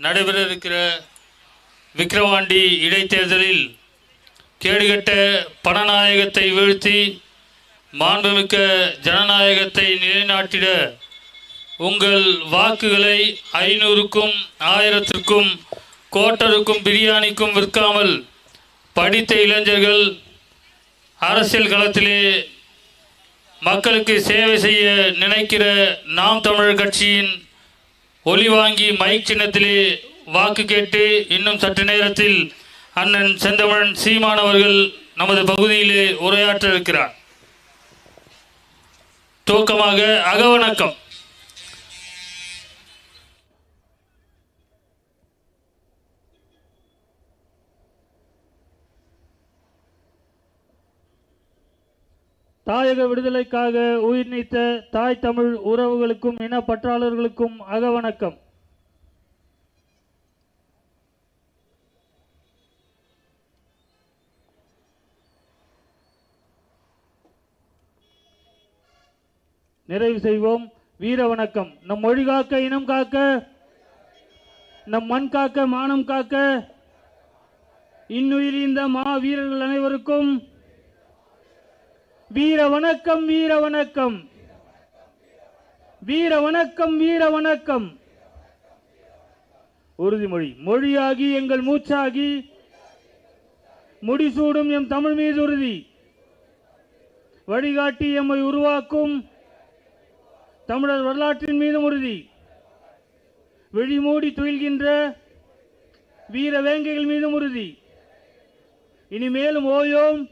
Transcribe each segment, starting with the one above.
நடைபெற இருக்கிற விக்கிரவாண்டி இடைத்தேர்தலில் கேடுகட்ட பணநாயகத்தை வீழ்த்தி மாண்புமிக்க ஜனநாயகத்தை நிலைநாட்டிட உங்கள் வாக்குகளை ஐநூறுக்கும் ஆயிரத்திற்கும் கோட்டருக்கும் பிரியாணிக்கும் விற்காமல் படித்த இளைஞர்கள் அரசியல் களத்திலே மக்களுக்கு சேவை செய்ய நினைக்கிற நாம் தமிழர் கட்சியின் ஒலி வாங்கி மைக் சின்னத்திலே வாக்கு கேட்டு இன்னும் சற்று நேரத்தில் அண்ணன் செந்தமிழன் சீமான் அவர்கள் நமது பகுதியிலே உரையாற்ற இருக்கிறார் துவக்கமாக அகவணக்கம். தாயக விடுதலைக்காக உயிர் நீத்த தாய் தமிழ் உறவுகளுக்கும் இன பற்றாளர்களுக்கும் அகவணக்கம் நிறைவு செய்வோம். வீர வணக்கம். நம் மொழி காக்க இனம் காக்க நம் மண் காக்க மானம் காக்க இன்னுயிர் இந்த மா வீரர்கள் அனைவருக்கும் வீர வணக்கம் வீர வணக்கம். வீர வணக்கம் வீர வணக்கம். உறுதிமொழி. மொழியாகி எங்கள் மூச்சாகி முடிசூடும் எம் தமிழ் மீது உறுதி. வழிகாட்டி எம்மை உருவாக்கும் தமிழர் வரலாற்றின் மீதும் உறுதி. விழிமூடி துயில்கின்ற வீர வேங்கைகள் மீதும் உறுதி. இனிமேலும் ஓயோம்.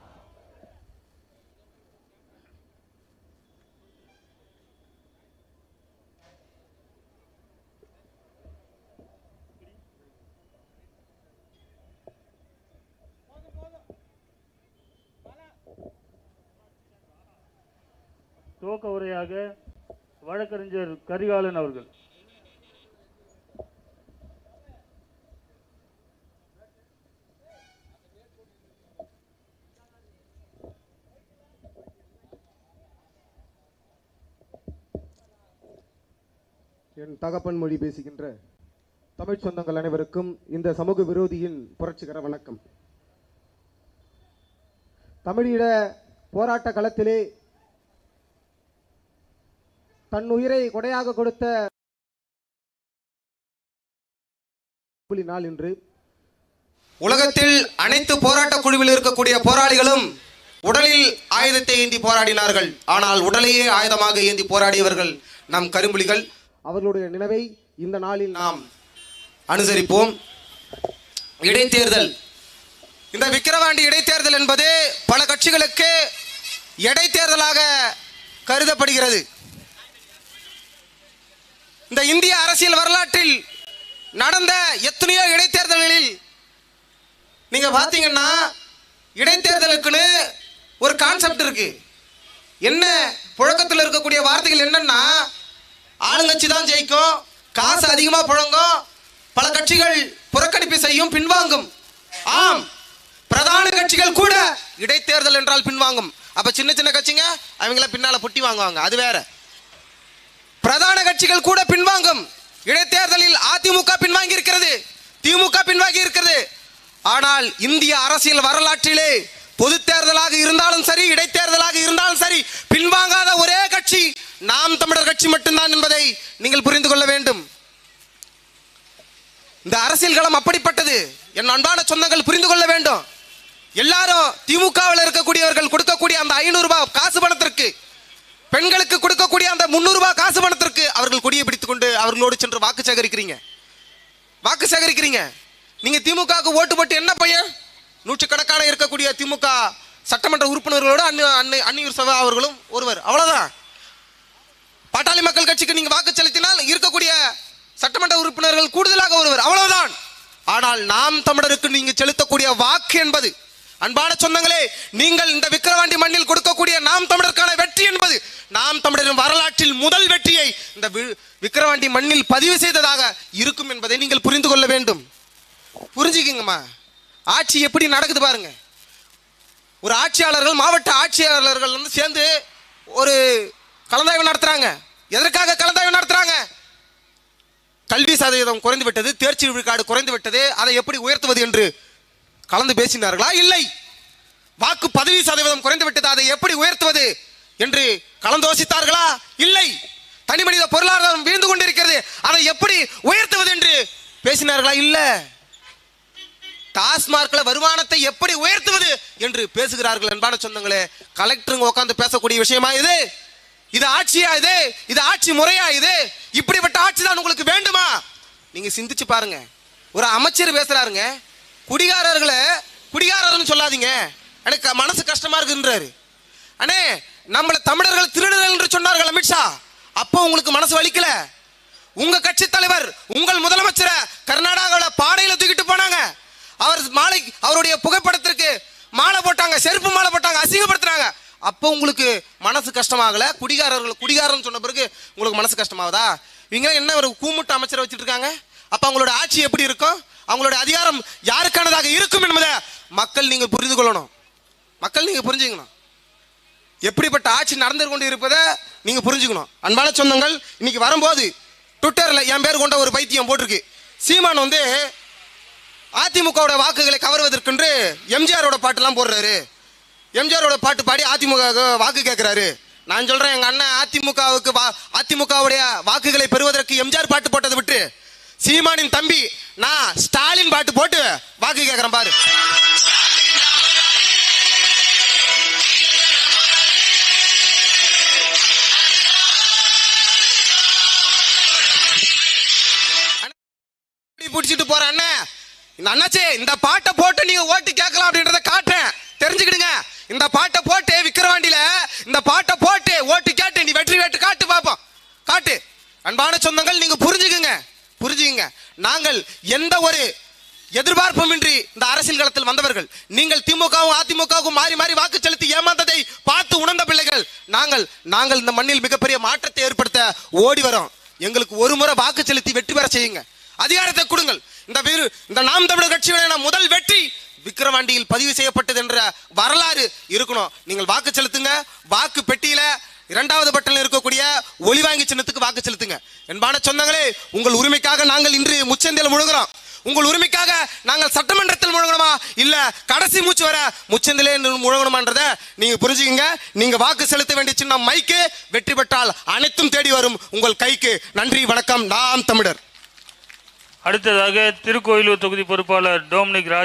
துவக்க உரையாக வழக்கறிஞர் கரிகாலன் அவர்கள். என் தகப்பன் மொழி பேசுகின்ற தமிழ் சொந்தங்கள் அனைவருக்கும் இந்த சமூக விரோதியின் புரட்சிகர வணக்கம். தமிழீழ போராட்ட களத்திலே தன் உயிரை கொடையாக கொடுத்த புலி நாள் இன்று. உலகத்தில் அனைத்து போராட்ட குழுவில் இருக்கக்கூடிய போராளிகளும் உடலில் ஆயுதத்தை ஏந்தி போராடினார்கள். ஆனால் உடலையே ஆயுதமாக ஏந்தி போராடியவர்கள் நம் கரும்புலிகள். அவர்களுடைய நினைவை இந்த நாளில் நாம் அனுசரிப்போம். இடைத்தேர்தல். இந்த விக்கிரவாண்டி இடைத்தேர்தல் என்பது பல கட்சிகளுக்கு இடைத்தேர்தலாக கருதப்படுகிறது. இந்த இந்திய அரசியல் வரலாற்றில் நடந்த எத்தனையோ இடைத்தேர்தல்களில் நீங்க பாத்தீங்கன்னா இடைத்தேர்தலுக்குன்னு ஒரு கான்செப்ட் இருக்கு. என்ன புழக்கத்தில் இருக்கக்கூடிய வார்த்தைகள் என்னன்னா ஆளுங்கட்சி தான் ஜெயிக்கும் காசு அதிகமாக புழங்கும் பல கட்சிகள் புறக்கணிப்பு செய்யும் பின்வாங்கும். ஆம் பிரதான கட்சிகள் கூட இடைத்தேர்தல் என்றால் பின்வாங்கும். அப்ப சின்ன சின்ன கட்சிங்க அவங்கள பின்னால புட்டி வாங்குவாங்க. அது வேற. பிரதான கட்சிகள் கூட பின்வாங்கும். இடைத்தேர்தலில் அதிமுக பின்வாங்கி இருக்கிறது திமுக பின்வாங்கி இருக்கிறது ஆனால் இந்திய அரசியல் வரலாற்றிலே பொது தேர்தலாக இருந்தாலும் சரி இடைத்தேர்தலாக இருந்தாலும் சரி பின்வாங்காத ஒரே கட்சி நாம் தமிழர் கட்சி மட்டும்தான் என்பதை நீங்கள் புரிந்து கொள்ள வேண்டும். இந்த அரசியல் களம் அப்படிப்பட்டது. என் அன்பான சொந்தங்கள் புரிந்து கொள்ள வேண்டும். எல்லாரும் திமுகவில் இருக்கக்கூடியவர்கள் கொடுக்கக்கூடிய அந்த ஐநூறு ரூபாய் காசு பணத்திற்கு பெண்களுக்கு கொடுக்கக்கூடிய அந்த முந்நூறு ரூபாய் காசு பணத்திற்கு அவர்கள் கொடியை பிடித்துக் கொண்டு அவர்களோடு சென்று வாக்கு சேகரிக்கிறீங்க. வாக்கு சேகரிக்கிறீங்க. நீங்க திமுகவுக்கு ஓட்டு போட்டு என்ன பையன்? நூற்றுக்கணக்கான இருக்கக்கூடிய திமுக சட்டமன்ற உறுப்பினர்களோட அன்னு அன்னை அன்னியூர் சபா அவர்களும் ஒருவர். அவ்வளவுதான். பாட்டாளி மக்கள் கட்சிக்கு நீங்க வாக்கு செலுத்தினால் இருக்கக்கூடிய சட்டமன்ற உறுப்பினர்கள் கூடுதலாக ஒருவர். அவ்வளவுதான். ஆனால் நாம் தமிழருக்கு நீங்க செலுத்தக்கூடிய வாக்கு என்பது அன்பான சொந்தங்களே நீங்கள் இந்த விக்கிரவாண்டி மண்ணில் கொடுக்கக்கூடிய நாம் தமிழர் நாம் தமிழரின் வரலாற்றில் முதல் வெற்றியை இந்த வி- விக்கிரவாண்டி மண்ணில் பதிவு செய்ததாக இருக்கும் என்பதை நீங்கள் புரிந்து கொள்ள வேண்டும். புரிஞ்சுக்கிங்கம்மா. ஆட்சி எப்படி நடக்குது பாருங்க. ஒரு ஆட்சியாளர்கள் மாவட்ட ஆட்சியாளர்கள் வந்து சேர்ந்து ஒரு கலந்தாய்வு நடத்துறாங்க. எதற்காக கலந்தாய்வு நடத்துறாங்க? கல்வி சதவீதம் குறைந்து விட்டது தேர்ச்சி விழுக்காடு குறைந்து விட்டது அதை எப்படி உயர்த்துவது என்று கலந்து பேசினார்களா? இல்லை. வாக்கு பதவி சதவீதம் குறைந்து விட்டது அதை எப்படி உயர்த்துவது? என்று கலந்தோசித்தார்களா? இல்லை. தனி மனித பொருளாதாரம் வீழ்ந்து கொண்டிருக்கிறது. அதை எப்படி உயர்த்துவது என்று பேசினார்களா? இல்ல. டாஸ்மார்க்ல வருமானத்தை எப்படி உயர்த்துவது என்று பேசுகிறார்கள் அன்பான சொந்தங்களே. கலெக்டருங்க உட்காந்து பேசக்கூடிய விஷயமா இது? இது ஆட்சியா இது? இது ஆட்சி முறையா இது? இப்படிப்பட்ட ஆட்சி தான் உங்களுக்கு வேண்டுமா? நீங்க சிந்திச்சு பாருங்க. ஒரு அமைச்சர் பேசுறாருங்க. குடிகாரர்களை குடிகாரர்னு சொல்லாதீங்க. எனக்கு மனசு கஷ்டமா இருக்குன்றாரு. அண்ணே நம்மளை தமிழர்கள் திருடுதல் என்று சொன்னார்கள் அமித்ஷா. அப்போ உங்களுக்கு மனசு வலிக்கல? உங்க கட்சி தலைவர் உங்கள் முதலமைச்சரை கர்நாடகாவில் பாடையில் தூக்கிட்டு போனாங்க. அவர் மாலை அவருடைய புகைப்படத்திற்கு மாலை போட்டாங்க செருப்பு மாலை போட்டாங்க அசிங்கப்படுத்துறாங்க அப்போ உங்களுக்கு மனசு கஷ்டமாகல? குடிகாரர்கள் குடிகாரன்னு சொன்ன பிறகு உங்களுக்கு மனசு கஷ்டமாகுதா? இவங்க என்ன ஒரு கூமுட்ட அமைச்சரை வச்சுட்டு இருக்காங்க? அப்போ அவங்களோட ஆட்சி எப்படி இருக்கும்? அவங்களோட அதிகாரம் யாருக்கானதாக இருக்கும் என்பதை மக்கள் நீங்கள் புரிந்து கொள்ளணும். மக்கள் நீங்கள் புரிஞ்சுக்கணும். எப்படிப்பட்ட ஆட்சி நடந்து கொண்டு இருப்பதை நீங்க புரிஞ்சுக்கணும். அன்பான சொந்தங்கள் இன்னைக்கு வரும்போது ட்விட்டரில் என் பேர் கொண்ட ஒரு பைத்தியம் போட்டிருக்கு. சீமான் வந்து அதிமுகவோட வாக்குகளை கவர்வதற்கென்று எம்ஜிஆரோட பாட்டுலாம் போடுறாரு. எம்ஜிஆரோட பாட்டு பாடி அதிமுக வாக்கு கேட்குறாரு நான் சொல்கிறேன் எங்கள் அண்ணன் அதிமுகவுக்கு வா அதிமுகவுடைய வாக்குகளை பெறுவதற்கு எம்ஜிஆர் பாட்டு போட்டதை விட்டு சீமானின் தம்பி நான் ஸ்டாலின் பாட்டு போட்டு வாக்கு கேட்குறேன் பாரு. பிடிச்சிட்டு போற அண்ணன் இந்த அண்ணாச்சே இந்த பாட்டை போட்டு நீங்க ஓட்டு கேட்கலாம் அப்படின்றத காட்டுறேன். தெரிஞ்சுக்கிடுங்க. இந்த பாட்டை போட்டு விக்கிரவாண்டியில இந்த பாட்டை போட்டு ஓட்டு கேட்டு நீ வெற்றி வெட்டு காட்டு பாப்போம். காட்டு. அன்பான சொந்தங்கள் நீங்க புரிஞ்சுக்குங்க. புரிஞ்சுக்குங்க. நாங்கள் எந்த ஒரு எதிர்பார்ப்புமின்றி இந்த அரசியல் களத்தில் வந்தவர்கள் நீங்கள் திமுகவும் அதிமுகவும் மாறி மாறி வாக்கு செலுத்தி ஏமாந்ததை பார்த்து உணர்ந்த பிள்ளைகள் நாங்கள் நாங்கள் இந்த மண்ணில் மிகப்பெரிய மாற்றத்தை ஏற்படுத்த ஓடி வரோம். எங்களுக்கு ஒரு முறை வாக்கு செலுத்தி வெற்றி பெற செய்யுங்க. அதிகாரத்தை கொடுங்கள். இந்த வீரு இந்த நாம் தமிழர் கட்சியுடைய முதல் வெற்றி விக்கிரவாண்டியில் பதிவு செய்யப்பட்டது என்ற வரலாறு இருக்கணும். நீங்கள் வாக்கு செலுத்துங்க. வாக்கு பெட்டியில இரண்டாவது பட்டனில் இருக்கக்கூடிய ஒளிவாங்கி சின்னத்துக்கு வாக்கு செலுத்துங்க. என்பான சொந்தங்களே உங்கள் உரிமைக்காக நாங்கள் இன்று முச்சந்தியில் முழுகிறோம். உங்கள் உரிமைக்காக நாங்கள் சட்டமன்றத்தில் முழங்கணுமா இல்ல கடைசி மூச்சு வர முச்சந்திலே முழங்கணுமான்றத நீங்க புரிஞ்சுக்கங்க. நீங்க வாக்கு செலுத்த வேண்டிய சின்ன மைக்கு. வெற்றி பெற்றால் அனைத்தும் தேடி வரும் உங்கள் கைக்கு. நன்றி வணக்கம். நாம் தமிழர். அடுத்ததாக திருக்கோயிலூர் தொகுதி பொறுப்பாளர் டோம்னிக் ராஜ்